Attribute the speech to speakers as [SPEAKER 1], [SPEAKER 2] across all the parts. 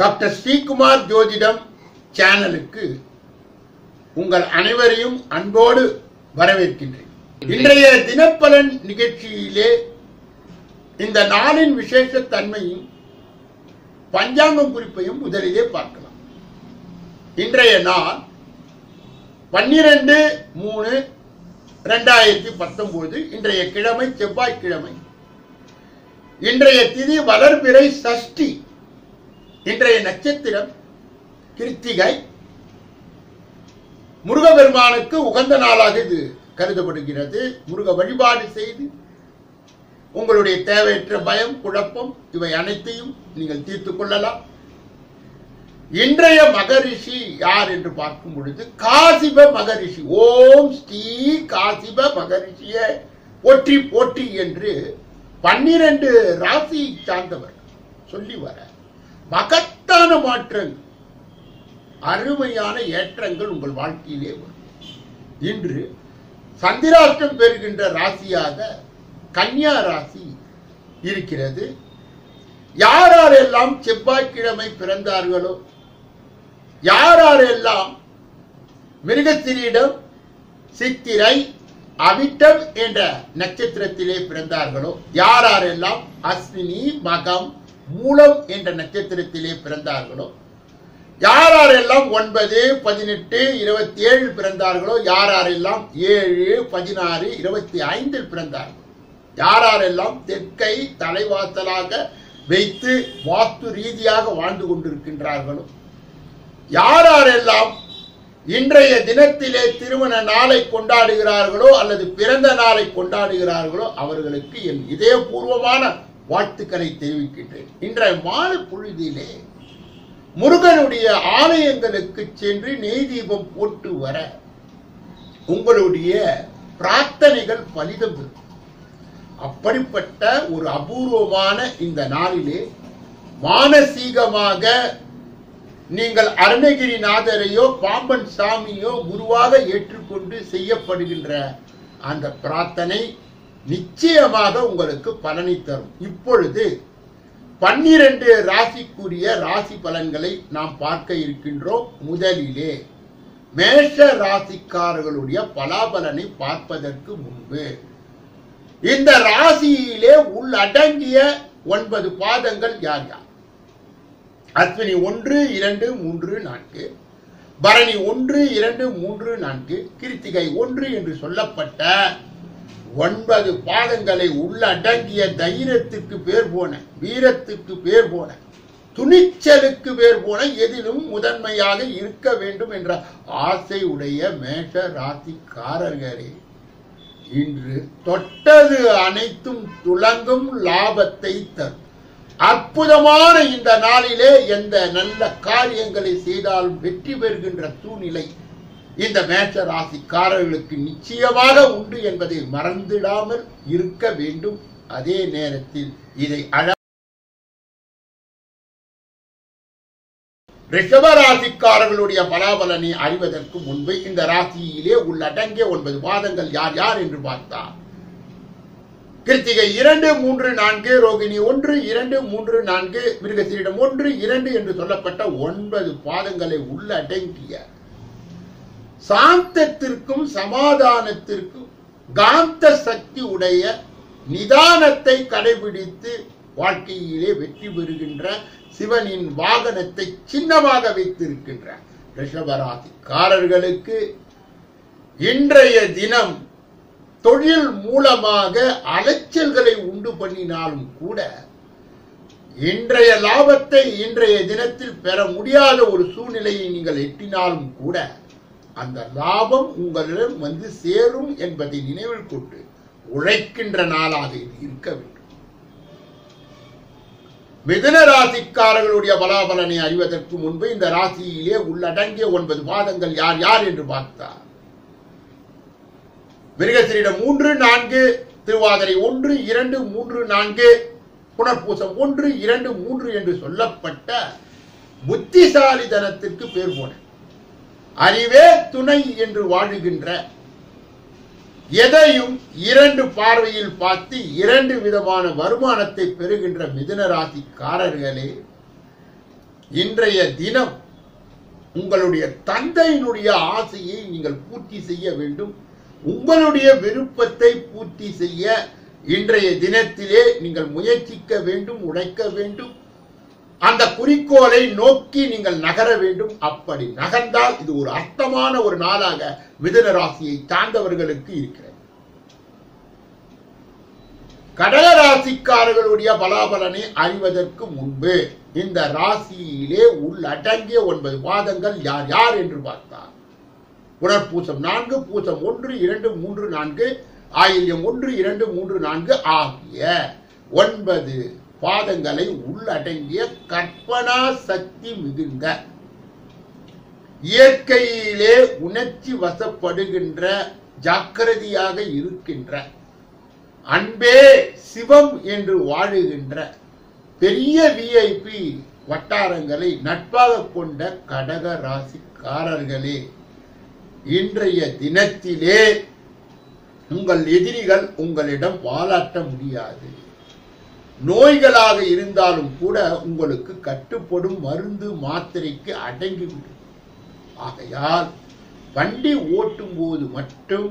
[SPEAKER 1] Doctor Sreekumar ஜோதிடம் சேனலுக்கு உங்கள் அனைவரையும் அன்போடு வரவேற்கின்றேன். இன்றைய தினப்பலன் நிகழ்ச்சியிலே இந்த நாளின் விசேஷ தன்மையும் பஞ்சாங்கம் குறிப்பையும் முதலிலே பார்க்கலாம். இன்றைய நாள் பன்னிரண்டு மூணு ரெண்டாயிரத்தி பத்தொன்பது இன்றைய கிழமை செவ்வாய்க்கிழமை. இன்றைய திதி வளர்பிறை சஷ்டி. இன்றைய நட்சத்திரம் கிருத்திகை முருகபெருமானுக்கு உகந்த நாளாக இது கருதப்படுகிறது. முருக வழிபாடு செய்து உங்களுடைய தேவையற்ற பயம் குழப்பம் இவை அனைத்தையும் நீங்கள் தீர்த்துக் கொள்ளலாம். இன்றைய மகரிஷி யார் என்று பார்க்கும் பொழுது காசிப மகரிஷி. ஓம் ஸ்ரீ காசிப மகரிஷிய போற்றி போற்றி என்று பன்னிரண்டு ராசி சார்ந்தவர் சொல்லி வர மகத்தான மாற்றங்கள். அருமையான ஏற்றங்கள் உங்கள் வாழ்க்கையிலே வரும். இன்று சந்திராஷ்டம் பெறுகின்ற ராசியாக கன்னியா ராசி இருக்கிறது. யாரெல்லாம் செவ்வாய்க்கிழமை பிறந்தார்களோ யாரெல்லாம் மிருகத்திரியிடம் சித்திரை அவிட்டம் என்ற நட்சத்திரத்திலே பிறந்தார்களோ யாரெல்லாம் அஸ்வினி மகம் மூலம் என்ற நட்சத்திரத்திலே பிறந்தார்களோ? யாரெல்லாம் ஒன்பது பதினெட்டு இருபத்தி ஏழு பிறந்தார்களோ? யாரெல்லாம் ஏழு பதினாறு இருபத்தி ஐந்தில் பிறந்தார்கள்? யாரெல்லாம் தெற்கை தலைவாசலாக வைத்து வாஸ்து ரீதியாக வாழ்ந்து கொண்டிருக்கின்றார்களோ? யாரெல்லாம் இன்றைய தினத்திலே திருமண நாளை கொண்டாடுகிறார்களோ அல்லது பிறந்த நாளை கொண்டாடுகிறார்களோ? அவர்களுக்கு என் இதயபூர்வமான வாழ்த்துக்களை தெரிவிக்கின்றேன். இன்றைய மாலை பொழுதிலே முருகனுடைய ஆலயங்களுக்கு சென்று நெய் தீபம் போட்டு வர உங்களுடைய பிரார்த்தனைகள் பலிதம் அப்படிப்பட்ட ஒரு அபூர்வமான இந்த நாளிலே மானசீகமாக நீங்கள் அருணகிரிநாதரையோ பாம்பன் சாமியோ குருவாக ஏற்றுக்கொண்டு செய்யப்படுகின்ற அந்த பிரார்த்தனை நிச்சயமாக உங்களுக்கு பலனை தரும். இப்பொழுது பன்னிரண்டு ராசிக்குரிய ராசி பலன்களை நாம் பார்க்க இருக்கின்றோம் முதலிலே. மேஷ ராசிக்காரர்களுடைய பலாபலனை பார்ப்பதற்கு முன்பு இந்த ராசியிலே உள்ளடங்கிய ஒன்பது பாதங்கள் யார் யார்? அஸ்வினி ஒன்று இரண்டு மூன்று நான்கு. பரணி ஒன்று இரண்டு மூன்று நான்கு. கிருத்திகை ஒன்று என்று சொல்லப்பட்ட ஒன்பது பாதங்களை உள்ளடங்கிய தைரியத்துக்கு பேர் போன வீரத்துக்கு பேர் போன துணிச்சலுக்கு பேர் போன எதிலும் முதன்மையாக இருக்க வேண்டும் என்ற ஆசை உடைய மேஷ ராசிக்காரர்களே இன்று தொட்டது அனைத்தும் துளங்கும் லாபத்தை தரும். அற்புதமான இந்த நாளிலே எந்த நல்ல காரியங்களை செய்தாலும் வெற்றி பெறுகின்ற சூழ்நிலை இந்த மேஷ ராசிக்காரர்களுக்கு நிச்சயமாக உண்டு என்பதை மறந்திடாமல் இருக்க வேண்டும். அதே நேரத்தில் இதை அழ பலாபலனை அறிவதற்கு முன்பு இந்த ராசியிலே உள்ளடங்கிய ஒன்பது பாதங்கள் யார் யார் என்று பார்த்தார் கிருத்திகை இரண்டு மூன்று நான்கு ரோகிணி ஒன்று இரண்டு மூன்று நான்கு மிருகசீரிடம் ஒன்று இரண்டு என்று சொல்லப்பட்ட ஒன்பது பாதங்களை உள்ளடங்கிய சாந்தத்திற்கும் சமாதானத்திற்கும் காந்த சக்தி உடைய நிதானத்தை கடைபிடித்து வாழ்க்கையிலே வெற்றி பெறுகின்ற சிவனின் வாகனத்தை சின்னமாக வைத்திருக்கின்ற ரிஷபராசிக்காரர்களுக்கு இன்றைய தினம் தொழில் மூலமாக அலைச்சல்களை உண்டு பண்ணினாலும் கூட இன்றைய லாபத்தை இன்றைய தினத்தில் பெற முடியாத ஒரு சூழ்நிலையை நீங்கள் எட்டினாலும் கூட அந்த லாபம் உங்களிடம் வந்து சேரும் என்பதை நினைவில் கொண்டு உழைக்கின்ற நாளாக இது இருக்க வேண்டும். மிதுன ராசிக்காரர்களுடைய பலாபலனை அறிவதற்கு முன்பு இந்த ராசியிலே உள்ளடங்கிய ஒன்பது பாதங்கள் யார் யார் என்று பார்த்தார் மிருகசரிடம் மூன்று நான்கு திருவாதிரை ஒன்று இரண்டு மூன்று நான்கு புனர்பூசம் ஒன்று இரண்டு மூன்று என்று சொல்லப்பட்ட புத்திசாலித்தனத்திற்கு பேர் போனேன் அறிவே துணை என்று வாழுகின்ற எதையும் இரண்டு பார்வையில் பார்த்து இரண்டு விதமான வருமானத்தை பெறுகின்ற மிதுனராசிக்காரர்களே இன்றைய தினம் உங்களுடைய தந்தையினுடைய ஆசையை நீங்கள் பூர்த்தி செய்ய வேண்டும். உங்களுடைய விருப்பத்தை பூர்த்தி செய்ய இன்றைய தினத்திலே நீங்கள் முயற்சிக்க வேண்டும் உழைக்க வேண்டும். அந்த குறிக்கோளை நோக்கி நீங்கள் நகர வேண்டும். அப்படி நகர்ந்தால் இது ஒரு அர்த்தமான ஒரு நாளாக மிதுன ராசியை சார்ந்தவர்களுக்கு இருக்கிறது. கடக ராசிக்காரர்களுடைய பலாபலனை அறிவதற்கு முன்பு இந்த ராசியிலே உள்ளடங்கிய ஒன்பது பாதங்கள் யார் யார் என்று பார்த்தார் உடற்பூசம் நான்கு பூசம் ஒன்று இரண்டு மூன்று நான்கு ஆயில்யம் ஒன்று இரண்டு மூன்று நான்கு ஆகிய ஒன்பது பாதங்களை உள்ளடங்கிய கற்பனா சக்தி மிகுந்த இயற்கையிலே உணர்ச்சி வசப்படுகின்ற ஜாக்கிரதையாக இருக்கின்ற அன்பே சிவம் என்று வாழுகின்ற பெரிய விஐபி வட்டாரங்களை நட்பாக கொண்ட கடக ராசிக்காரர்களே இன்றைய தினத்திலே உங்கள் எதிரிகள் உங்களிடம் வாலாட்ட முடியாது. நோய்களாக இருந்தாலும் கூட உங்களுக்கு கட்டுப்படும் மருந்து மாத்திரைக்கு அடங்கிவிடும். ஆகையால் வண்டி ஓட்டும் போது மட்டும்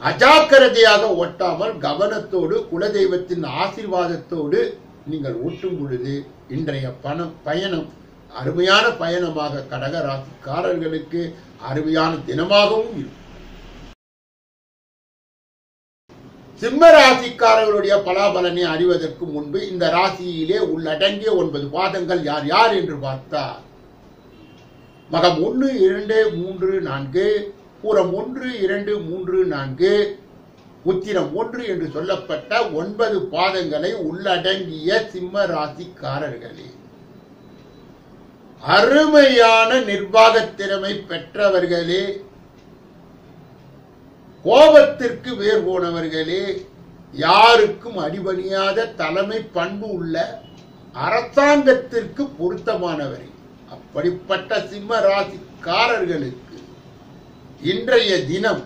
[SPEAKER 1] அஜாக்கிரதையாக ஓட்டாமல் கவனத்தோடு குலதெய்வத்தின் ஆசீர்வாதத்தோடு நீங்கள் ஓட்டும் பொழுது இன்றைய பணம் பயணம் அருமையான பயணமாக கடக ராசிக்காரர்களுக்கு அருமையான தினமாகவும் இருக்கும். சிம்ம ராசிக்காரர்களுடைய பலாபலனை அறிவதற்கு முன்பு இந்த ராசியிலே உள்ளடங்கிய ஒன்பது பாதங்கள் யார் யார் என்று பார்த்தால் மகம் ஒன்று இரண்டு மூன்று நான்கு பூரம் ஒன்று இரண்டு மூன்று நான்கு உத்திரம் ஒன்று என்று சொல்லப்பட்ட ஒன்பது பாதங்களை உள்ளடங்கிய சிம்ம ராசிக்காரர்களே அருமையான நிர்வாக திறமை பெற்றவர்களே கோபத்திற்கு வேர் போனவர்களே யாருக்கும் அடிபணியாத தலைமை பண்பு உள்ள அரசாங்கத்திற்கு பொருத்தமானவரே. அப்படிப்பட்ட சிம்ம ராசிக்காரர்களுக்கு இன்றைய தினம்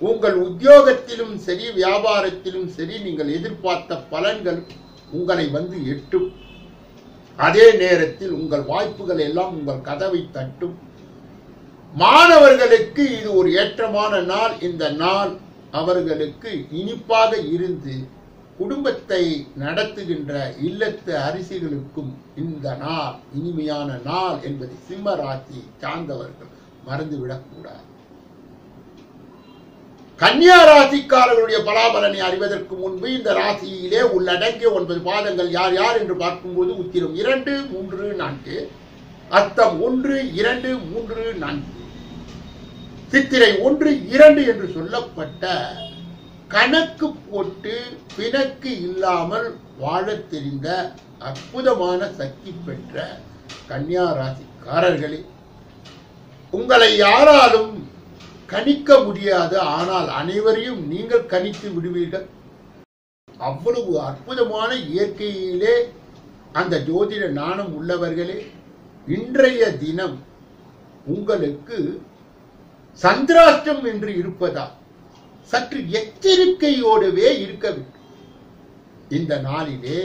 [SPEAKER 1] உங்கள் உத்தியோகத்திலும் சரி வியாபாரத்திலும் சரி நீங்கள் எதிர்பார்த்த பலன்கள் உங்களை வந்து எட்டும். அதே நேரத்தில் உங்கள் வாய்ப்புகள் எல்லாம் உங்கள் கதவை தட்டும். மாணவர்களுக்கு இது ஒரு ஏற்றமான நாள். இந்த நாள் அவர்களுக்கு இனிப்பாக இருந்து குடும்பத்தை நடத்துகின்ற இல்லத்து அரிசிகளுக்கும் இந்த நாள் இனிமையான நாள் என்பதை சிம்ம ராசி சார்ந்தவர்கள் மறந்துவிடக்கூடாது. கன்னியா ராசிக்காரர்களுடைய பலாபலனை அறிவதற்கு முன்பு இந்த ராசியிலே உள்ளடங்கிய ஒன்பது பாதங்கள் யார் யார் என்று பார்க்கும்போது உத்திரம் இரண்டு மூன்று நான்கு. அர்த்தம் ஒன்று இரண்டு மூன்று நான்கு. சித்திரை ஒன்று இரண்டு என்று சொல்லப்பட்ட கணக்கு போட்டு பிணக்கு இல்லாமல் வாழத் தெரிந்த அற்புதமான சக்தி பெற்ற கன்னியா ராசிக்காரர்களே உங்களை யாராலும் கணிக்க முடியாது ஆனால் அனைவரையும் நீங்கள் கணித்து விடுவீர்கள். அவ்வளவு அற்புதமான இயற்கையிலே அந்த ஜோதிட நாணம் உள்ளவர்களே இன்றைய தினம் உங்களுக்கு சந்திராஷ்டம் என்று இருப்பதா சற்று எச்சரிக்கையோடவே இருக்க வேண்டும். இந்த நாளிலே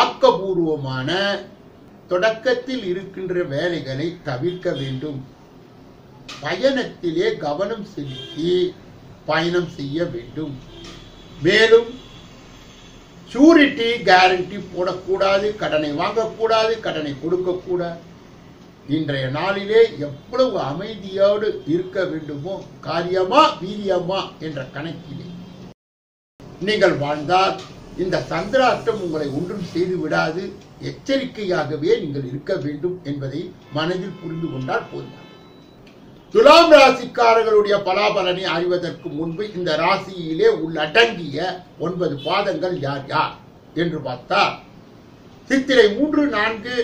[SPEAKER 1] ஆக்கபூர்வமான தொடக்கத்தில் இருக்கின்ற வேலைகளை தவிர்க்க வேண்டும். பயணத்திலே கவனம் செலுத்தி பயணம் செய்ய வேண்டும். மேலும் ஷூரிட்டி கேரண்டி போடக்கூடாது கடனை வாங்கக்கூடாது கடனை கொடுக்கக்கூடாது. இன்றைய நாளிலே எவ்வளவு அமைதியோடு இருக்க வேண்டுமோ காரியமா வீரியமா என்ற கணக்கிலே. நீங்கள் வாழ்ந்தால் இந்த சந்திராஷ்டம் உங்களை ஒன்றும் செய்து விடாது. எச்சரிக்கையாகவே நீங்கள் இருக்க வேண்டும் என்பதை மனதில் புரிந்து கொண்டால் போதும். துலாம் ராசிக்காரர்களுடைய பலாபலனை அறிவதற்கு முன்பு இந்த ராசியிலே உள்ளடங்கிய ஒன்பது பாதங்கள் யார் யார்? என்று பார்த்தால் சித்திரை மூன்று நான்கு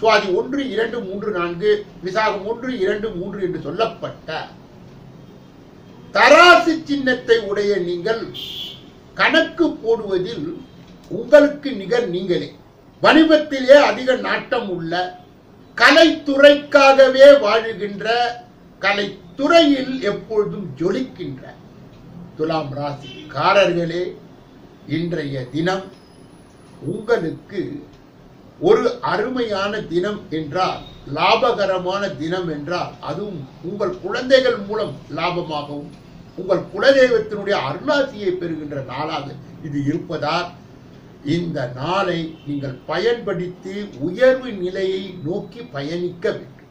[SPEAKER 1] சுவாதி ஒன்று இரண்டு மூன்று நான்கு விசாகம் ஒன்று இரண்டு மூன்று என்று சொல்லப்பட்ட தராசு சின்னத்தை உடைய நீங்கள் கணக்கு போடுவதில் உங்களுக்கு நிகர் நீங்களே. வணிபத்திலே அதிக நாட்டம் உள்ள கலைத்துறைக்காகவே வாழுகின்ற கலைத்துறையில் எப்பொழுதும் ஜொலிக்கின்ற துலாம் ராசிக்காரர்களே இன்றைய தினம் உங்களுக்கு ஒரு அருமையான தினம் என்றால் லாபகரமான தினம் என்றால் அதுவும் உங்கள் குழந்தைகள் மூலம் லாபமாகவும் உங்கள் குலதெய்வத்தினுடைய அருளாசியை பெறுகின்ற நாளாக இது இருப்பதால் இந்த நாளை நீங்கள் பயன்படுத்தி உயர்வு நிலையை நோக்கி பயணிக்க வேண்டும்.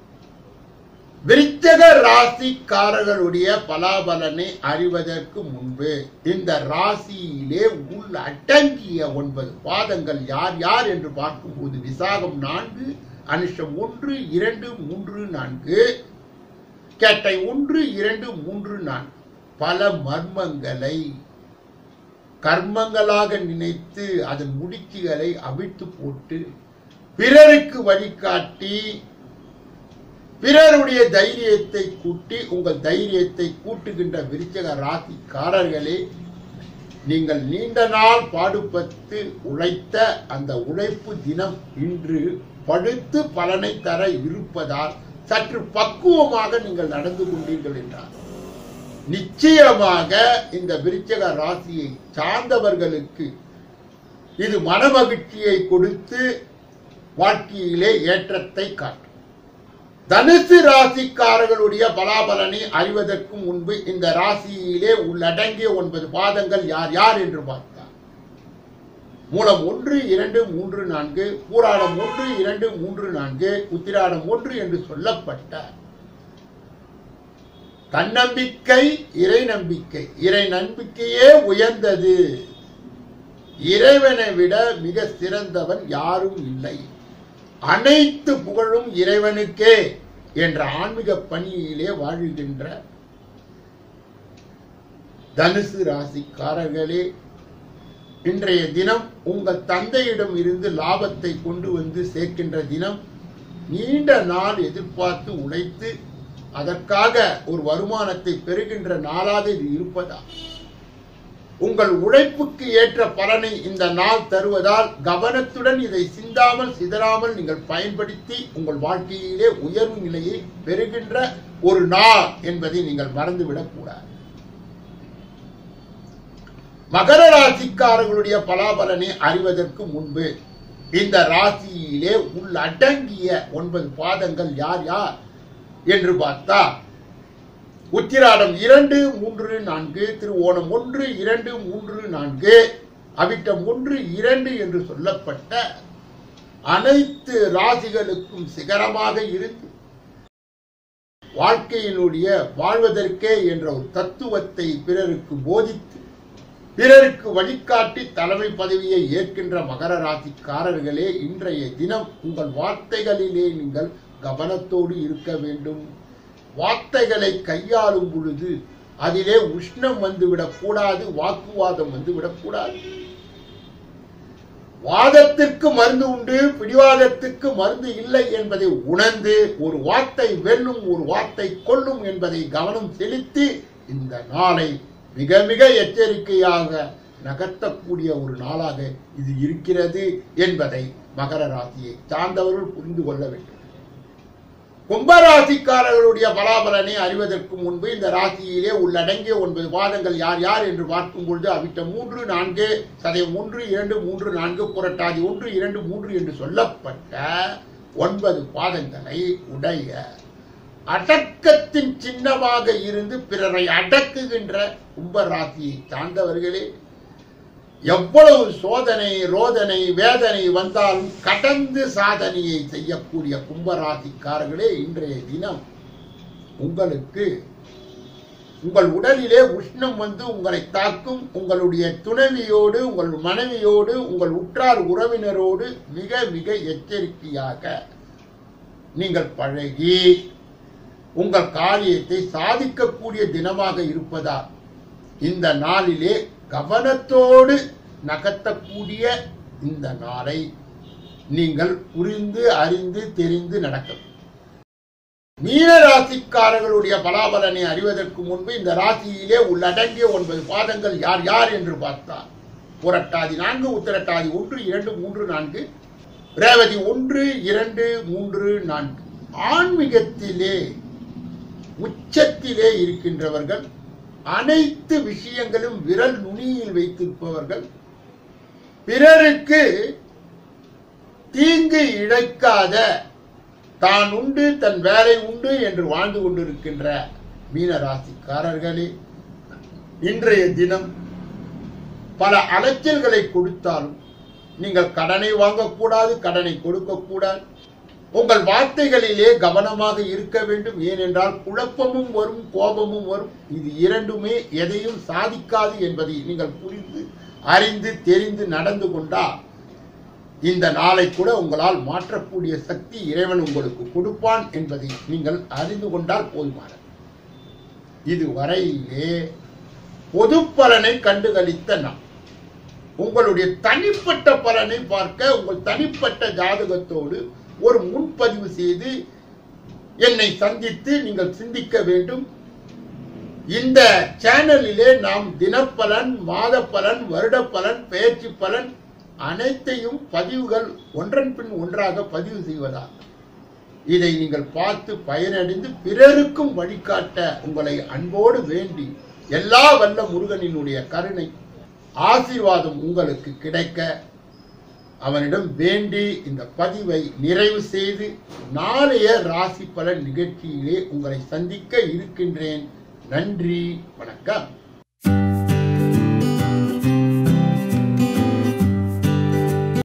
[SPEAKER 1] விருச்சக ராசிக்காரர்களுடைய பலாபலனை அறிவதற்கு முன்பு இந்த ராசியிலே உள் அடங்கிய ஒன்பது பாதங்கள் யார் யார் என்று பார்க்கும்போது விசாகம் நான்கு அனுஷம் ஒன்று இரண்டு மூன்று நான்கு கேட்டை ஒன்று இரண்டு மூன்று நான்கு. பல மர்மங்களை கர்மங்களாக நினைத்து அதன் முடிச்சுகளை அவிழ்த்து போட்டு பிறருக்கு வழிகாட்டி பிறருடைய தைரியத்தை கூட்டி உங்கள் தைரியத்தை கூட்டுகின்ற விருச்சக ராசிக்காரர்களே நீங்கள் நீண்ட நாள் பாடுபட்டு உழைத்த அந்த உழைப்பு தினம் இன்று படுத்து பலனை தர இருப்பதால் சற்று பக்குவமாக நீங்கள் நடந்து கொண்டீர்கள் என்றார். நிச்சயமாக இந்த விருச்சக ராசியை சார்ந்தவர்களுக்கு இது மனமகிழ்ச்சியை கொடுத்து வாழ்க்கையிலே ஏற்றத்தை காட்டும். தனுசு ராசிக்காரர்களுடைய பலாபலனை அறிவதற்கு முன்பு இந்த ராசியிலே உள்ளடங்கிய ஒன்பது பாதங்கள் யார் யார் என்று பார்த்தார் மூலம் ஒன்று இரண்டு மூன்று நான்கு பூராடம் ஒன்று இரண்டு மூன்று நான்கு உத்திராடம் ஒன்று என்று சொல்லப்பட்ட தன்னம்பிக்கை இறை நம்பிக்கை. இறை நம்பிக்கையே உயர்ந்தது. இறைவனை விட மிக சிறந்தவன் யாரும் இல்லை. அனைத்து புகழும் இறைவனுக்கே என்ற ஆன்மீக பணியிலே வாழ்கின்ற தனுசு ராசிக்காரர்களே இன்றைய தினம் உங்கள் தந்தையிடம் இருந்து லாபத்தை கொண்டு வந்து சேர்க்கின்ற தினம் நீண்ட நாள் எதிர்பார்த்து உழைத்து அதற்காக ஒரு வருமானத்தை பெறுகின்ற நாளாக இது இருப்பதா உங்கள் உழைப்புக்கு ஏற்ற பலனை இந்த நாள் தருவதால் கவனத்துடன் இதை சிந்தாமல் சிதறாமல் நீங்கள் பயன்படுத்தி உங்கள் வாழ்க்கையிலே உயர்வு நிலையை பெறுகின்ற ஒரு நாள் என்பதை நீங்கள் மறந்துவிடக் கூடாது. மகர ராசிக்காரர்களுடைய பலாபலனை அறிவதற்கு முன்பு இந்த ராசியிலே உள்ளடங்கிய ஒன்பது பாதங்கள் யார் யார் என்று பார்த்தா உத்திராடம் இரண்டு மூன்று நான்கு திருவோணம் ஒன்று இரண்டு மூன்று நான்கு அவிட்டம் ஒன்று இரண்டு என்று சொல்லப்பட்ட அனைத்து ராசிகளுக்கும் சிகரமாக இருந்து வாழ்க்கையினுடைய வாழ்வதற்கே என்ற ஒரு தத்துவத்தை பிறருக்கு போதித்து பிறருக்கு வழிகாட்டி தலைமை பதவியை ஏற்கின்ற மகர ராசிக்காரர்களே இன்றைய தினம் உங்கள் வார்த்தைகளிலே நீங்கள் கவனத்தோடு இருக்க வேண்டும். வார்த்தைகளை கையாளும் பொழுது அதிலே உஷ்ணம் வந்துவிடக் கூடாது வாக்குவாதம் வந்துவிடக் கூடாது. வாதத்திற்கு மருந்து உண்டு பிடிவாதத்திற்கு மருந்து இல்லை என்பதை உணர்ந்து ஒரு வார்த்தை வெல்லும் ஒரு வார்த்தை கொல்லும் என்பதை கவனம் செலுத்தி இந்த நாளை மிக மிக எச்சரிக்கையாக நகர்த்தக்கூடிய ஒரு நாளாக இது இருக்கிறது என்பதை மகர ராசியை சார்ந்தவர்கள் புரிந்து கொள்ள வேண்டும். கும்பராசிக்காரர்களுடைய பலாபலனை அறிவதற்கு முன்பு இந்த ராசியிலே உள்ளடங்கிய ஒன்பது பாதங்கள் யார் யார் என்று பார்க்கும் பொழுது அவிட்ட மூன்று நான்கு சதயம் மூன்று இரண்டு மூன்று நான்கு புரட்டாதி ஒன்று இரண்டு மூன்று என்று சொல்லப்பட்ட ஒன்பது பாதங்களை உடைய அடக்கத்தின் சின்னமாக இருந்து பிறரை அடக்குகின்ற கும்பராசியை சார்ந்தவர்களே எவ்வளவு சோதனை ரோதனை வேதனை வந்தாலும் கடந்து சாதனையை செய்யக்கூடிய கும்பராசிக்காரர்களே இன்றைய தினம் உங்களுக்கு உங்கள் உடலிலே உஷ்ணம் வந்து உங்களை தாக்கும் உங்களுடைய துணைவியோடு உங்கள் மனைவியோடு உங்கள் உற்றார் உறவினரோடு மிக மிக எச்சரிக்கையாக நீங்கள் பழகி உங்கள் காரியத்தை சாதிக்கக்கூடிய தினமாக இருப்பதால் இந்த நாளிலே கவனத்தோடு நகர்த்தக்கூடிய இந்த நாளை நீங்கள் புரிந்து அறிந்து தெரிந்து நடக்கும் மீன ராசிக்காரர்களுடைய பலாபலனை அறிவதற்கு முன்பு இந்த ராசியிலே உள்ளடங்கிய ஒன்பது பாதங்கள் யார் யார் என்று பார்த்தார் புரட்டாதி நான்கு உத்திரட்டாதி ஒன்று இரண்டு மூன்று நான்கு ரேவதி ஒன்று இரண்டு மூன்று நான்கு. ஆன்மீகத்திலே உச்சத்திலே இருக்கின்றவர்கள் அனைத்து விஷயங்களும் விரல் நுனியில் வைத்திருப்பவர்கள். பிறருக்கு தீங்கு இழைக்காத தான் உண்டு தன் வேலை உண்டு என்று வாழ்ந்து கொண்டிருக்கின்ற மீன ராசிக்காரர்களே இன்றைய தினம் பல அலைச்சல்களை கொடுத்தாலும் நீங்கள் கடனை வாங்கக்கூடாது கடனை கொடுக்கக்கூடாது. உங்கள் வார்த்தைகளிலே கவனமாக இருக்க வேண்டும். ஏனென்றால் குழப்பமும் வரும் கோபமும் வரும். இது இரண்டுமே எதையும் சாதிக்காது என்பதை நீங்கள் புரிந்து அறிந்து தெரிந்து நடந்து கொண்டால் இந்த நாளை கூட உங்களால் மாற்றக்கூடிய சக்தி இறைவன் உங்களுக்கு கொடுப்பான் என்பதை நீங்கள் அறிந்து கொண்டால் போதுமானது இதுவரையிலே பொது பலனை கண்டுகளித்த நாம் உங்களுடைய தனிப்பட்ட பலனை பார்க்க உங்கள் தனிப்பட்ட ஜாதகத்தோடு ஒரு முன்பதிவு செய்து என்னை சந்தித்து நீங்கள் சிந்திக்க வேண்டும். இந்த சேனலிலே நாம் தினப்பலன் மாத பலன் வருட பலன் பயிற்சி பலன் அனைத்தையும் பதிவுகள் ஒன்றன் பின் ஒன்றாக பதிவு செய்வதா இதை நீங்கள் பார்த்து பயனடைந்து பிறருக்கும் வழிகாட்ட உங்களை அன்போடு வேண்டி எல்லா வல்ல முருகனினுடைய கருணை ஆசீர்வாதம் உங்களுக்கு கிடைக்க அவனிடம் வேண்டி இந்த பதிவை நிறைவு செய்து நாளைய ராசி பலன் நிகழ்ச்சியிலே உங்களை சந்திக்க இருக்கின்றேன். நன்றி வணக்கம்.